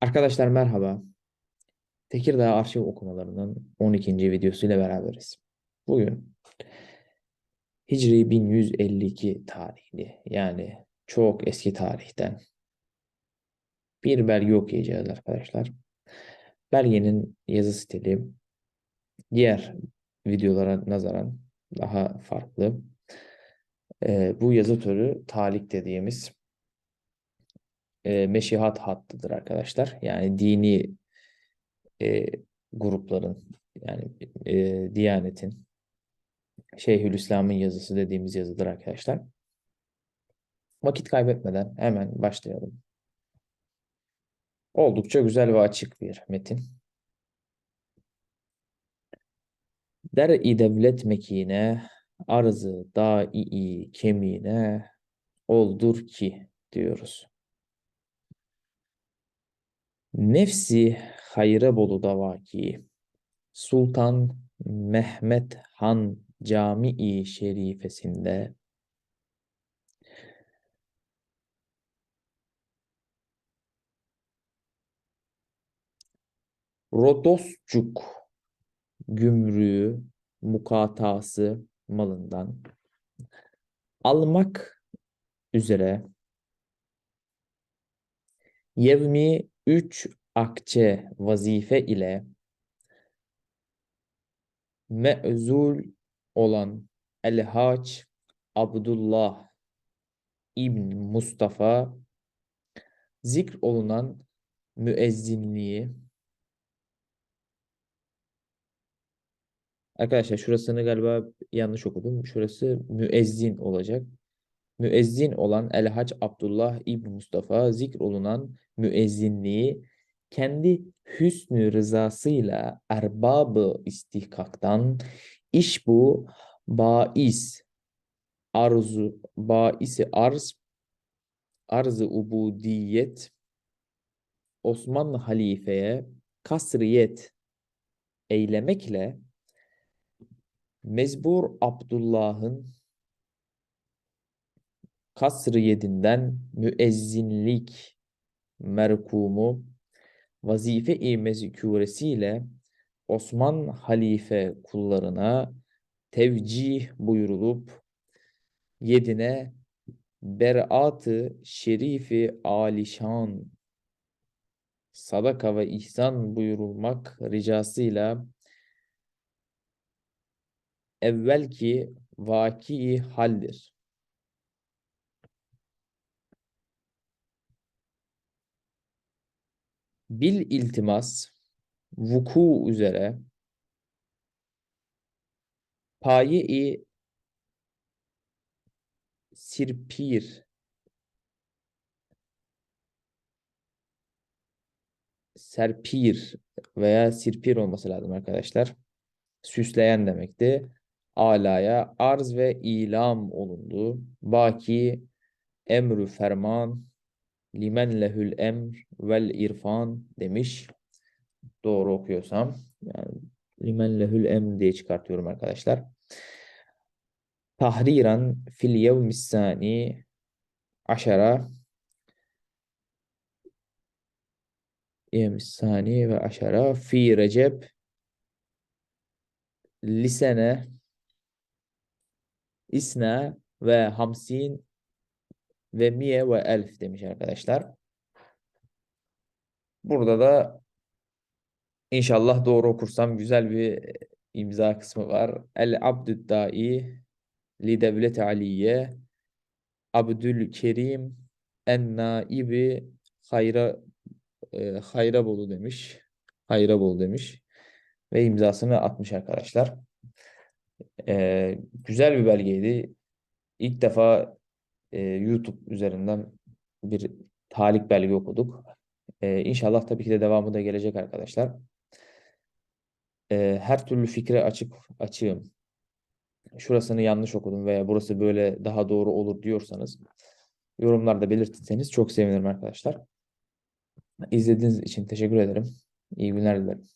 Arkadaşlar merhaba. Tekirdağ arşiv okumalarının 12. videosuyla beraberiz. Bugün Hicri 1152 tarihli yani çok eski tarihten bir belge okuyacağız arkadaşlar. Belgenin yazı stili diğer videolara nazaran daha farklı. Ee, bu yazı türü talik dediğimiz e, meşihat hattıdır arkadaşlar. Yani dini e, grupların yani e, Diyanet'in Şeyhülislam'ın yazısı dediğimiz yazıdır arkadaşlar. Vakit kaybetmeden hemen başlayalım. Oldukça güzel ve açık bir metin. Der-i devlet mekine, arzı da'i kemine oldur ki diyoruz. Nefsi hayre bolu davaki, Sultan Mehmet Han Camii Şerifesinde. Rodoscuk gümrüğü mukatası malından almak üzere yevmi 3 akçe vazife ile me'zul olan El-Haç Abdullah İbn Mustafa zikr olunan müezzinliği Arkadaşlar şurasını galiba yanlış okudum. Şurası müezzin olacak. Müezzin olan El-Hac Abdullah İbn Mustafa zikr olunan müezzinliği kendi hüsnü rızasıyla erbabı istihkaktan iş bu bais arzu baisi arz arzı ubudiyet Osmanlı halifeye kasriyet eylemekle Mezbur Abdullah'ın kasriyetinden müezzinlik merkumu vazife-i mezkûresiyle Osman halife kullarına tevcih buyurulup yedine berat-ı şerifi alişan sadaka ve ihsan buyurulmak ricasıyla evvelki vaki haldir. Bil iltimas vuku üzere payi sirpir serpir veya sirpir olması lazım arkadaşlar. Süsleyen demekti. Alaya arz ve ilam olundu. Baki emrü ferman limen lehül emr vel irfan demiş. Doğru okuyorsam. Yani limen lehül emr diye çıkartıyorum arkadaşlar. Tahriran fil yevmis sani aşara yevmis sani ve aşara fi recep lisene isna ve hamsin ve miye ve elf demiş arkadaşlar. Burada da inşallah doğru okursam güzel bir imza kısmı var. El abdüddai li devleti aliye Abdülkerim en naibi hayra e, Hayrabolu demiş. Hayrabolu demiş. Ve imzasını atmış arkadaşlar. E, güzel bir belgeydi. İlk defa e, YouTube üzerinden bir talik belge okuduk. E, inşallah tabii ki de devamı da gelecek arkadaşlar. E, her türlü fikre açık açığım. Şurasını yanlış okudum veya burası böyle daha doğru olur diyorsanız yorumlarda belirtirseniz çok sevinirim arkadaşlar. İzlediğiniz için teşekkür ederim. İyi günler dilerim.